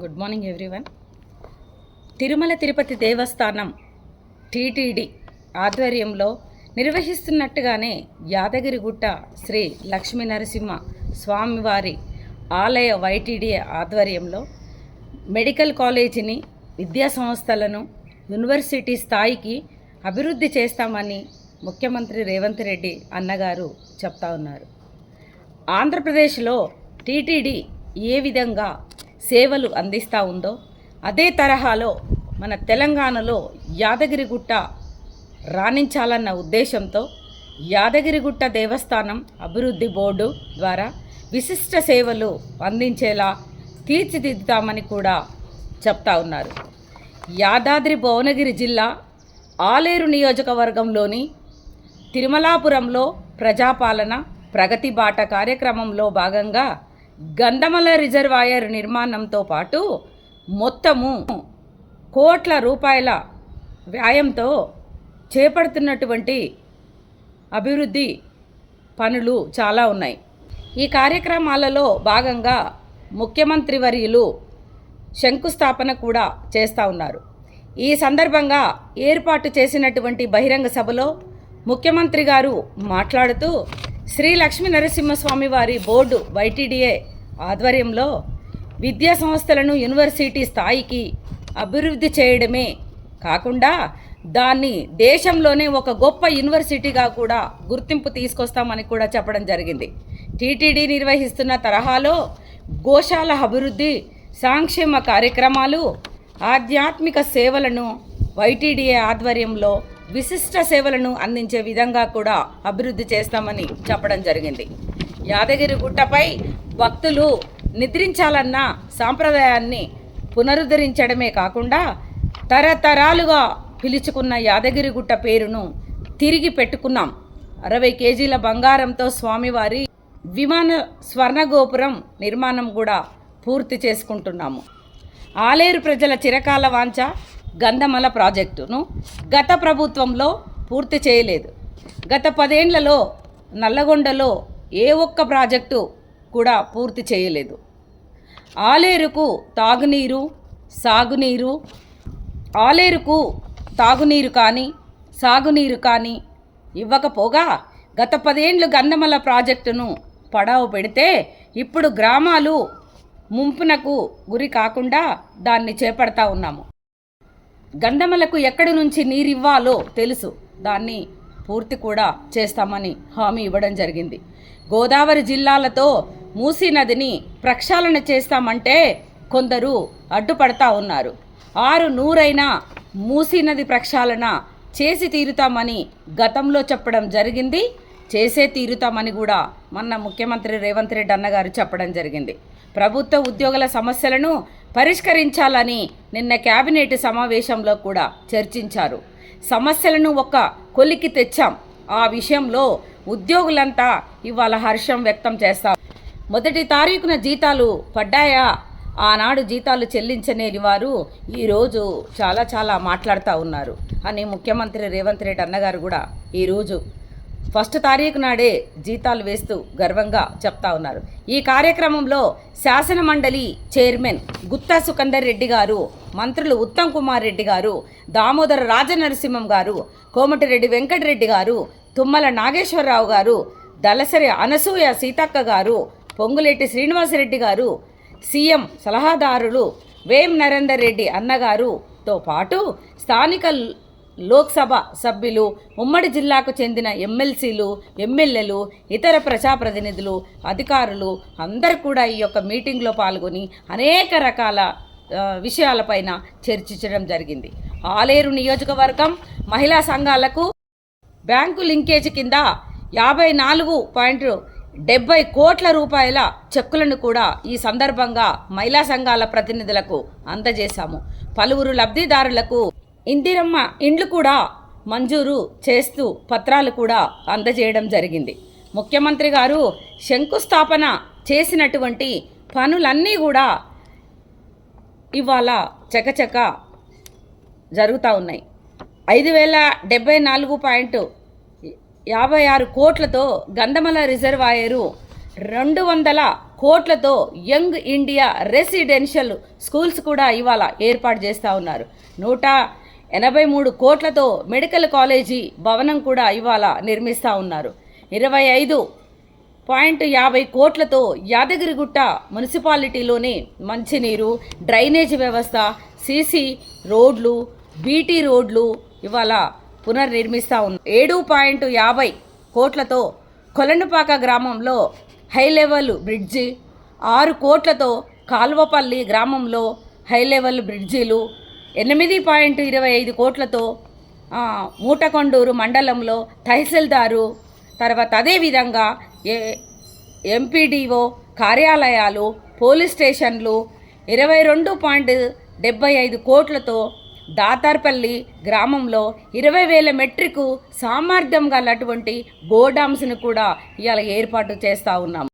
Good morning everyone Tirumala Tirupati Devasthanam TTD ఆధ్వర్యంలో నిర్వహిస్తున్నట్టుగానే యాదగిరిగుట్ట శ్రీ లక్ష్మీ నరసింహ స్వామివారి ఆలయ వైటీడీ ఆధ్వర్యంలో మెడికల్ కాలేజీని విద్యా సంస్థలను యూనివర్సిటీ స్థాయికి అభివృద్ధి చేస్తామని ముఖ్యమంత్రి రేవంత్ రెడ్డి అన్నగారు చెప్తా ఉన్నారు. ఆంధ్రప్రదేశ్లో టీటీడీ ఏ విధంగా సేవలు అందిస్తూ ఉందో అదే తరహాలో మన తెలంగాణలో యాదగిరిగుట్ట రాణించాలన్న ఉద్దేశంతో యాదగిరిగుట్ట దేవస్థానం అభివృద్ధి బోర్డు ద్వారా విశిష్ట సేవలు అందించేలా తీర్చిదిద్దుతామని కూడా చెప్తా ఉన్నారు. యాదాద్రి భువనగిరి జిల్లా ఆలేరు నియోజకవర్గంలోని తిరుమలాపురంలో ప్రజాపాలన ప్రగతి బాట కార్యక్రమంలో భాగంగా గంధమల రిజర్వాయర్ నిర్మాణంతో పాటు మొత్తము కోట్ల రూపాయల వ్యాయంతో చేపడుతున్నటువంటి అభివృద్ధి పనులు చాలా ఉన్నాయి. ఈ కార్యక్రమాలలో భాగంగా ముఖ్యమంత్రి వర్యులు శంకుస్థాపన కూడా చేస్తూ ఉన్నారు. ఈ సందర్భంగా ఏర్పాటు చేసినటువంటి బహిరంగ సభలో ముఖ్యమంత్రి గారు మాట్లాడుతూ శ్రీ లక్ష్మీ నరసింహస్వామి వారి బోర్డు వైటీడీఏ ఆధ్వర్యంలో విద్యా సంస్థలను యూనివర్సిటీ స్థాయికి అభివృద్ధి చేయడమే కాకుండా దాన్ని దేశంలోనే ఒక గొప్ప యూనివర్సిటీగా కూడా గుర్తింపు తీసుకొస్తామని కూడా చెప్పడం జరిగింది. టీటీడీ నిర్వహిస్తున్న తరహాలో గోశాల అభివృద్ధి సంక్షేమ కార్యక్రమాలు ఆధ్యాత్మిక సేవలను వైటీడీఏ ఆధ్వర్యంలో విశిష్ట సేవలను అందించే విధంగా కూడా అభివృద్ధి చేస్తామని చెప్పడం జరిగింది. యాదగిరి గుట్టపై భక్తులు నిద్రించాలన్న సాంప్రదాయాన్ని పునరుద్ధరించడమే కాకుండా తరతరాలుగా పిలుచుకున్న యాదగిరిగుట్ట పేరును తిరిగి పెట్టుకున్నాం. అరవై కేజీల బంగారంతో స్వామివారి విమాన స్వర్ణగోపురం నిర్మాణం కూడా పూర్తి చేసుకుంటున్నాము. ఆలేరు ప్రజల చిరకాల వాంఛ గంధమల ప్రాజెక్టును గత ప్రభుత్వంలో పూర్తి చేయలేదు. గత పదేండ్లలో నల్లగొండలో ఏ ఒక్క ప్రాజెక్టు కూడా పూర్తి చేయలేదు. ఆలేరుకు తాగునీరు సాగునీరు ఆలేరుకు తాగునీరు కానీ సాగునీరు కానీ ఇవ్వకపోగా గత పదేండ్లు గంధమల ప్రాజెక్టును పడవ పెడితే ఇప్పుడు గ్రామాలు ముంపునకు గురి కాకుండా దాన్ని చేపడతా ఉన్నాము. గంధమలకు ఎక్కడి నుంచి నీరివ్వాలో తెలుసు. దాన్ని పూర్తి కూడా చేస్తామని హామీ ఇవ్వడం జరిగింది. గోదావరి జిల్లాలతో మూసీ నదిని ప్రక్షాళన చేస్తామంటే కొందరు అడ్డుపడతా ఉన్నారు. ఆరు నూరైనా మూసీ నది ప్రక్షాళన చేసి తీరుతామని గతంలో చెప్పడం జరిగింది. చేసే తీరుతామని కూడా మొన్న ముఖ్యమంత్రి రేవంత్ రెడ్డి అన్నగారు చెప్పడం జరిగింది. ప్రభుత్వ ఉద్యోగుల సమస్యలను పరిష్కరించాలని నిన్న కేబినెట్ సమావేశంలో కూడా చర్చించారు. సమస్యలను ఒక కొలికి తెచ్చాం. ఆ విషయంలో ఉద్యోగులంతా ఇవాళ హర్షం వ్యక్తం చేస్తారు మొదటి తారీఖున జీతాలు పడ్డాయా? ఆనాడు జీతాలు చెల్లించలేని వారు ఈరోజు చాలా చాలా మాట్లాడుతూ ఉన్నారు. అని ముఖ్యమంత్రి రేవంత్ రెడ్డి అన్నగారు కూడా ఈరోజు ఫస్ట్ తారీఖు నాడే జీతాలు వేస్తూ గర్వంగా చెప్తా ఉన్నారు. ఈ కార్యక్రమంలో శాసన మండలి చైర్మన్ గుత్తా సుకందర్ రెడ్డి గారు మంత్రులు ఉత్తమ్ కుమార్ రెడ్డి గారు దామోదర రాజనరసింహం గారు కోమటిరెడ్డి వెంకటరెడ్డి గారు తుమ్మల నాగేశ్వరరావు గారు దలసరి అనసూయ సీతక్క గారు పొంగులెట్టి శ్రీనివాసరెడ్డి గారు సీఎం సలహాదారులు వేం నరేందర్ రెడ్డి అన్నగారుతో పాటు స్థానిక లోక్సభ సభ్యులు ఉమ్మడి జిల్లాకు చెందిన ఎమ్మెల్సీలు ఎమ్మెల్యేలు ఇతర ప్రజాప్రతినిధులు అధికారులు అందరు కూడా ఈ యొక్క మీటింగ్లో పాల్గొని అనేక రకాల విషయాలపైన చర్చించడం జరిగింది. ఆలేరు నియోజకవర్గం మహిళా సంఘాలకు బ్యాంకు లింకేజ్ కింద యాభై నాలుగు పాయింట్ డెబ్బై కోట్ల రూపాయల చెక్కులను కూడా ఈ సందర్భంగా మహిళా సంఘాల ప్రతినిధులకు అందజేశాము. పలువురు లబ్ధిదారులకు ఇందిరమ్మ ఇండ్లు కూడా మంజూరు చేస్తూ పత్రాలు కూడా అందజేయడం జరిగింది. ముఖ్యమంత్రి గారు శంకుస్థాపన చేసినటువంటి పనులన్నీ కూడా ఇవాళ చకచక జరుగుతూ ఉన్నాయి. ఐదు వేల డెబ్బై నాలుగు పాయింట్ యాభై ఆరు కోట్లతో గంధమల రిజర్వాయరు రెండు వందల కోట్లతో యంగ్ ఇండియా రెసిడెన్షియల్ స్కూల్స్ కూడా ఇవాళ ఏర్పాటు చేస్తూ ఉన్నారు. నూట ఎనభై మూడు కోట్లతో మెడికల్ కాలేజీ భవనం కూడా ఇవాళ నిర్మిస్తూ ఉన్నారు. ఇరవై ఐదు పాయింట్ యాభై కోట్లతో యాదగిరిగుట్ట మున్సిపాలిటీలోని మంచినీరు డ్రైనేజ్ వ్యవస్థ సీసీ రోడ్లు బీటీ రోడ్లు ఇవాళ పునర్నిర్మిస్తా ఉన్నారు ఏడు పాయింట్ యాభై కోట్లతో కొలనుపాక గ్రామంలో హై లెవెల్ బ్రిడ్జి ఆరు కోట్లతో కాల్వపల్లి గ్రామంలో హై లెవెల్ బ్రిడ్జీలు ఎనిమిది పాయింట్ ఇరవై ఐదు కోట్లతో మూటకొండూరు మండలంలో తహసీల్దారు తర్వాత అదేవిధంగా ఏ ఎంపీడీఓ కార్యాలయాలు పోలీస్ స్టేషన్లు ఇరవై రెండు పాయింట్ డెబ్బై ఐదు కోట్లతో దాతార్పల్లి గ్రామంలో ఇరవై వేల మెట్రిక్ సామర్థ్యం గలటువంటి గోడామ్స్ను కూడా ఇవాళ ఏర్పాటు చేస్తూ ఉన్నాం.